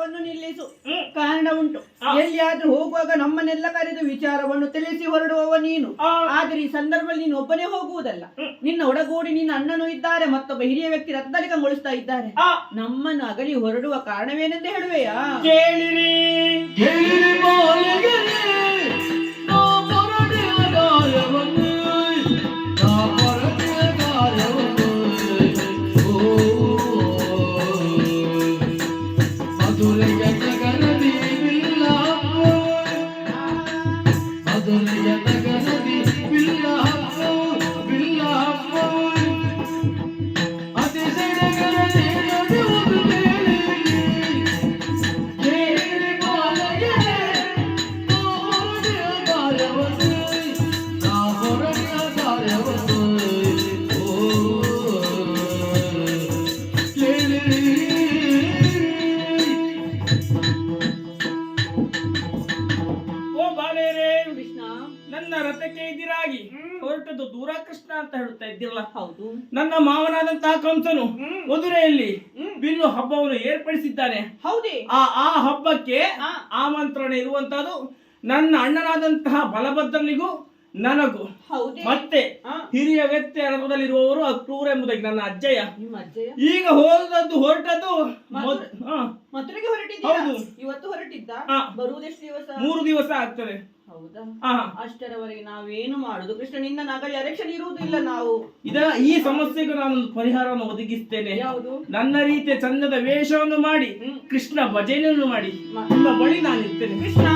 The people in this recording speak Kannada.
ಉಂಟು ಕಾರಣ ಉಂಟು. ಎಲ್ಲಿಯಾದ್ರೂ ಹೋಗುವಾಗ ನಮ್ಮನ್ನೆಲ್ಲ ಕರೆದು ವಿಚಾರವನ್ನು ತಿಳಿಸಿ ಹೊರಡುವವ ನೀನು. ಆದ್ರೆ ಈ ಸಂದರ್ಭದಲ್ಲಿ ನೀನು ಒಬ್ಬನೇ ಹೋಗುವುದಲ್ಲ. ನಿನ್ನ ಒಡಗೂಡಿ ನಿನ್ನ ಅಣ್ಣನೂ ಇದ್ದಾರೆ ಮತ್ತೊಬ್ಬ ಹಿರಿಯ ವ್ಯಕ್ತಿ ರಥದಲ್ಲಿ ಕಂಗೊಳಿಸ್ತಾ ಇದ್ದಾರೆ. ನಮ್ಮನ್ನು ಅಗಲಿ ಹೊರಡುವ ಕಾರಣವೇನೆಂದು ಹೇಳುವೆಯಾ? మధుర జగ ನನ್ನ ರಥಕ್ಕೆ ಎದುರಾಗಿ ಹೊರಟದ್ದು ದೂರ ಕೃಷ್ಣ ಅಂತ ಹೇಳುತ್ತಾ ಇದ್ದಿಲ್ಲ ಹೌದು. ನನ್ನ ಮಾವನಾದಂತಹ ಕಂಸನು ಮಧುರೆಯಲ್ಲಿ ಬಿಲ್ಲು ಹಬ್ಬವನ್ನು ಏರ್ಪಡಿಸಿದ್ದಾನೆ. ಹೌದೇ. ಆ ಆ ಹಬ್ಬಕ್ಕೆ. ಆಮಂತ್ರಣ ಇರುವಂತಹದ್ದು ನನ್ನ ಅಣ್ಣನಾದಂತಹ ಬಲಭದ್ರನಿಗೂ ನನಗೂ. ಹೌದೇ. ಮತ್ತೆ ಹಿರಿಯ ವ್ಯಕ್ತಿ ರಥದಲ್ಲಿರುವವರು ಕ್ರೂರ ಎಂಬುದಾಗಿ ನನ್ನ ಅಜ್ಜಯ್ಯ. ಈಗ ಹೋದದ್ದು ಹೊರಟದ್ದು ಮಧುರೆಗೆ ಹೌದು. ಇವತ್ತು ಹೊರಟಿದ್ದ. ಬರುವುದೆಷ್ಟು ದಿವಸ? ಮೂರು ದಿವಸ ಆಗ್ತದೆ. ಹೌದಾ? ಅಷ್ಟರವರೆಗೆ ನಾವೇನು ಮಾಡುದು? ಕೃಷ್ಣ ನಿನ್ನ ನಗಲಿ ಅರೆಕ್ಷಣ ಇರುವುದಿಲ್ಲ ನಾವು. ಇದ ಈ ಸಮಸ್ಯೆಗೂ ನಾನು ಪರಿಹಾರವನ್ನು ಒದಗಿಸ್ತೇನೆ. ಯಾವುದು? ನನ್ನ ರೀತಿಯ ಚಂದದ ವೇಷವನ್ನು ಮಾಡಿ. ಕೃಷ್ಣ ಭಜನೆಯನ್ನು ಮಾಡಿ. ನಿಮ್ಮ ಬಳಿ ನಾನು ಇರ್ತೇನೆ ಕೃಷ್ಣ